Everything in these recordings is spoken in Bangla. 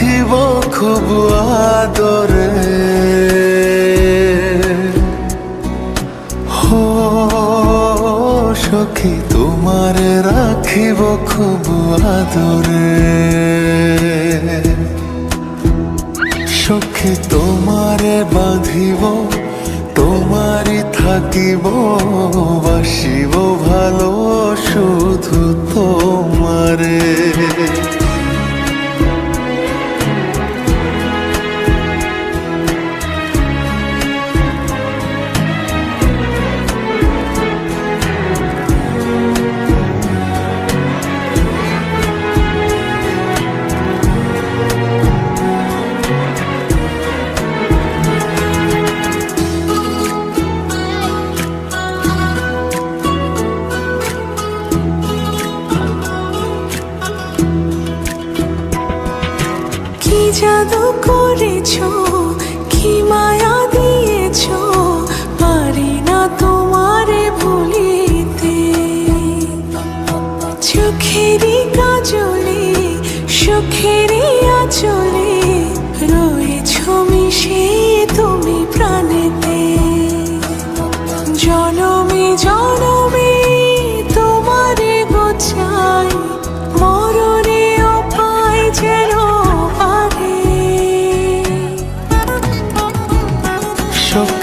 রাখিব খুব আদরে। সখী, তোমারে রাখিব খুব আদরে। সখী, তোমারে বাঁধিব, তোমারই থাকিব, বাসিব ভালো শুধু তোমারে। জাদু করেছ, কি মায়া দিয়েছ, পারি না তোমারে ভুলিতে। চোখেরই কাজলে, সুখেরই আচলে রয়েছো মিশে তুমি প্রাণেতে। জনমে জনমে তোমারে গোছাই মরণেও পাই যেন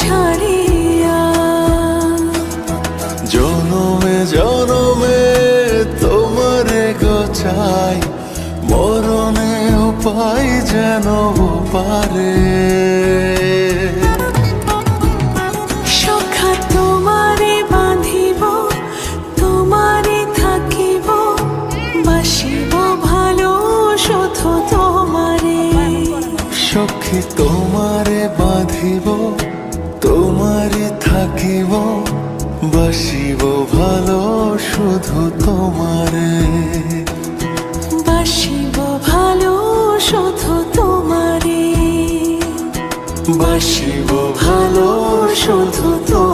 ছাড়িয়া। জনমে জনমে তোমারে গোচাই মরণে উপায় যেন পারে সখা তোমারে থাকিব বাসিব ভালো শুধু তোমারে। বাসিব ভালো শুধু তোমারে বাসিব ভালো শুধু তোমার